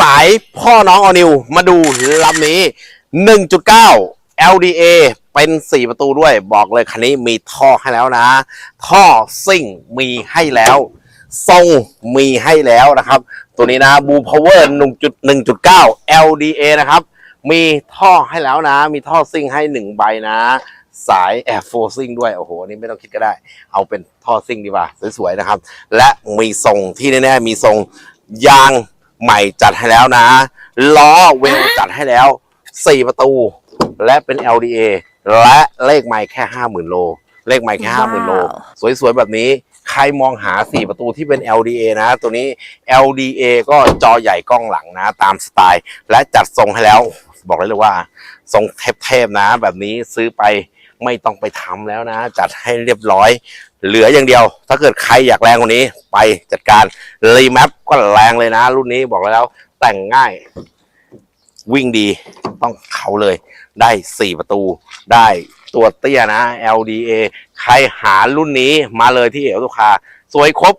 สายพ่อน้องออนิวมาดูลำนี้ 1.9 LDA เป็น 4 ประตูด้วยบอกเลยคันนี้มีท่อให้แล้วนะ ท่อซิ่งมีให้แล้วทรงมีให้แล้วนะครับ ตัวนี้นะบูพาวเวอร์1.1.9 LDA นะครับ มีท่อให้แล้วนะ มีท่อซิ่งให้หนึ่งใบนะ สายแอร์โฟซิ่งด้วย โอ้โห นี่ไม่ต้องคิดก็ได้ เอาเป็นท่อซิ่งดีกว่า สวยๆ นะครับ และมีทรงที่แน่ๆ มีทรงยาง ใหม่จัดให้แล้วนะ ล้อเวลจัดให้แล้ว 4 ประตู และเป็น LDA และเลขไม่แค่ 50,000 โล เลขไม่แค่ 50,000 โล สวยๆ แบบนี้ใครมองหา 4 ประตูที่เป็น LDA นะ ตัวนี้ LDA ก็จอใหญ่กล้องหลังนะ ตามสไตล์ และจัดทรงให้แล้ว บอกเลยเลยว่า ทรงเทพๆนะ แบบนี้ซื้อไป ไม่ต้องไปทำแล้วนะ จัดให้เรียบร้อย เหลืออย่างเดียว ถ้าเกิดใครอยากแรงกว่านี้ ไปจัดการรีแมปก็แรงเลยนะ รุ่นนี้บอกแล้ว แต่งง่าย วิ่งดีต้องเขาเลย ได้ 4 ประตู ได้ตัวเตี้ยนะ LDA ใครหารุ่นนี้มาเลยที่เอลตุคา สวยครบ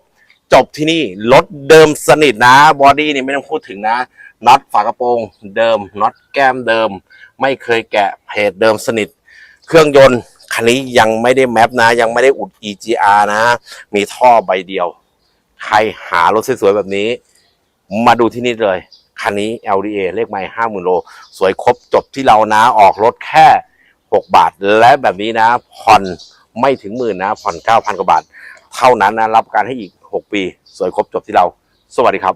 จบที่นี่รถเดิมสนิทนะบอดี้นี่ไม่ต้องพูดถึงนะน็อตฝากระโปรงเดิมน็อตแก้มเดิม ไม่เคยแกะเพจเดิมสนิท เครื่องยนต์คันนี้ยังไม่ได้แมปนะ ยังไม่ได้อุด EGR นะ มีท่อใบเดียว ใครหารถสวยๆแบบนี้ มาดูที่นี่เลย คันนี้ LDA เลขไม่ห้าหมื่นโล สวยครบจบที่เรานะ ออกรถแค่ 6 บาท และแบบนี้นะ ผ่อนไม่ถึงหมื่นนะ ผ่อน 9,000 กว่าบาท เท่านั้นนะ รับประการให้อีก 6 ปี สวยครบจบที่เรา สวัสดีครับ